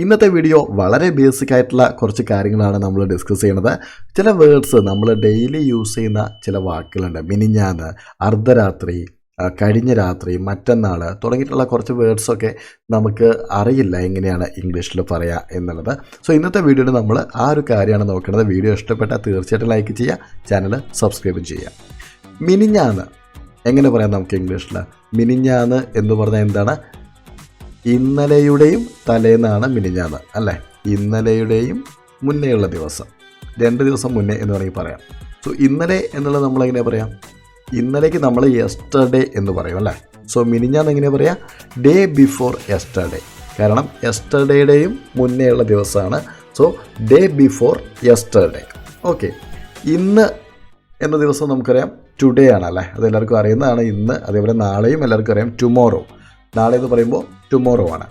ഇന്നത്തെ വീഡിയോ വളരെ ബേസിക് ആയിട്ടുള്ള കുറച്ച് കാര്യങ്ങളാണ് നമ്മൾ ഡിസ്കസ് ചെയ്യുന്നത്. ചില വേർഡ്സ് നമ്മൾ ഡെയിലി യൂസ് ചെയ്യുന്ന ചില വാക്കുകളുണ്ട്. മിനിഞ്ഞാന്ന് അർദ്ധരാത്രി കഴിഞ്ഞ രാത്രി മറ്റന്നാൾ തുടങ്ങിയിട്ടുള്ള കുറച്ച് വേർഡ്സൊക്കെ നമുക്ക് അറിയില്ല എങ്ങനെയാണ് ഇംഗ്ലീഷിൽ പറയുക എന്നുള്ളത്. സോ ഇന്നത്തെ വീഡിയോയിൽ നമ്മൾ ആ ഒരു കാര്യമാണ് നോക്കുന്നത്. വീഡിയോ ഇഷ്ടപ്പെട്ടാൽ തീർച്ചയായിട്ടും ലൈക്ക് ചെയ്യുക ചാനൽ സബ്സ്ക്രൈബ് ചെയ്യുക. മിനിഞ്ഞാന്ന് എങ്ങനെ പറയാം നമുക്ക് ഇംഗ്ലീഷിൽ മിനിഞ്ഞാന്ന് എന്ന് പറഞ്ഞാൽ എന്താണ്? ഇന്നലെയുടെയും തലേന്നാണ് മിനിഞ്ഞാന്ന് അല്ലേ? ഇന്നലെയുടെയും മുന്നേയുള്ള ദിവസം. രണ്ട് ദിവസം മുന്നേ എന്ന് വേണമെങ്കിൽ പറയാം. സോ ഇന്നലെ എന്നുള്ളത് നമ്മൾ എങ്ങനെ പറയാം? ഇന്നലേക്ക് നമ്മൾ യെസ്റ്റർഡേ എന്ന് പറയും അല്ലേ? സോ മിനിഞ്ഞാന്ന് എങ്ങനെ പറയാം? ഡേ ബിഫോർ യെസ്റ്റർഡേ കാരണം യെസ്റ്റർഡേയുടെയും മുന്നേയുള്ള ദിവസമാണ്. So day before yesterday okay ഇന്ന് എന്ന ദിവസം നമുക്കറിയാം ടുഡേ ആണ് അല്ലേ? അത് എല്ലാവർക്കും അറിയുന്നതാണ് ഇന്ന്. അതേപോലെ നാളെയും എല്ലാവർക്കും അറിയാം ടുമോറോ നാളെ എന്ന് പറയുമ്പോൾ ടുമോറോ ആണ്.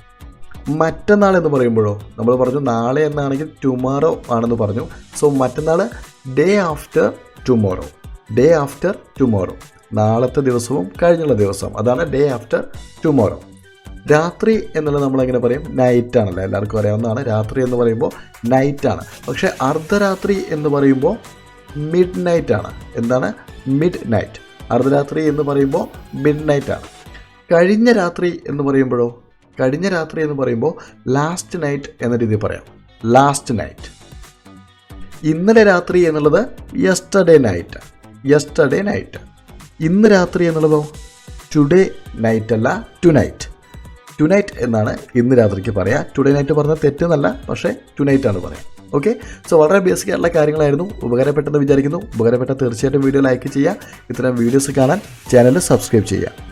മറ്റന്നാൾ എന്ന് പറയുമ്പോഴോ? നമ്മൾ പറഞ്ഞു നാളെ എന്നാണെങ്കിൽ ടുമോറോ ആണെന്ന് പറഞ്ഞു. സോ മറ്റന്നാൾ day after tomorrow day after tomorrow നാളത്തെ ദിവസവും കഴിഞ്ഞുള്ള ദിവസം. അതാണ് ഡേ ആഫ്റ്റർ ടുമോറോ രാത്രി എന്നുള്ളത് നമ്മളെങ്ങനെ പറയും? നൈറ്റ് ആണല്ലോ. എല്ലാവർക്കും അറിയാവുന്നതാണ്. രാത്രി എന്ന് പറയുമ്പോൾ നൈറ്റ് ആണ്. പക്ഷേ അർദ്ധരാത്രി എന്ന് പറയുമ്പോൾ മിഡ് നൈറ്റ് ആണ്. എന്താണ്? മിഡ് നൈറ്റ് അർദ്ധരാത്രി എന്ന് പറയുമ്പോൾ മിഡ് നൈറ്റ് ആണ്. കഴിഞ്ഞ രാത്രി എന്ന് പറയുമ്പോഴോ? കഴിഞ്ഞ രാത്രി എന്ന് പറയുമ്പോൾ ലാസ്റ്റ് നൈറ്റ് എന്ന രീതിയിൽ പറയാം. ലാസ്റ്റ് നൈറ്റ് ഇന്നലെ രാത്രി എന്നുള്ളത് യെസ്റ്റർഡേ നൈറ്റ് യെസ്റ്റർഡേ നൈറ്റ് ഇന്ന് രാത്രി എന്നുള്ളതോ? ടുഡേ നൈറ്റ് അല്ല ടു നൈറ്റ് ടു നൈറ്റ് എന്നാണ് ഇന്ന് രാത്രിക്ക് പറയുക ടുഡേ നൈറ്റ് പറഞ്ഞാൽ തെറ്റെന്നല്ല പക്ഷേ ടു നൈറ്റ് ആണ് പറയാം. ഓക്കെ സോ വളരെ ബേസിക് ആയിട്ടുള്ള കാര്യങ്ങളായിരുന്നു. ഉപകാരപ്പെട്ടെന്ന് വിചാരിക്കുന്നു. ഉപകാരപ്പെട്ട തീർച്ചയായിട്ടും വീഡിയോ ലൈക്ക് ചെയ്യുക. ഇത്തരം വീഡിയോസ് കാണാൻ ചാനൽ സബ്സ്ക്രൈബ് ചെയ്യുക.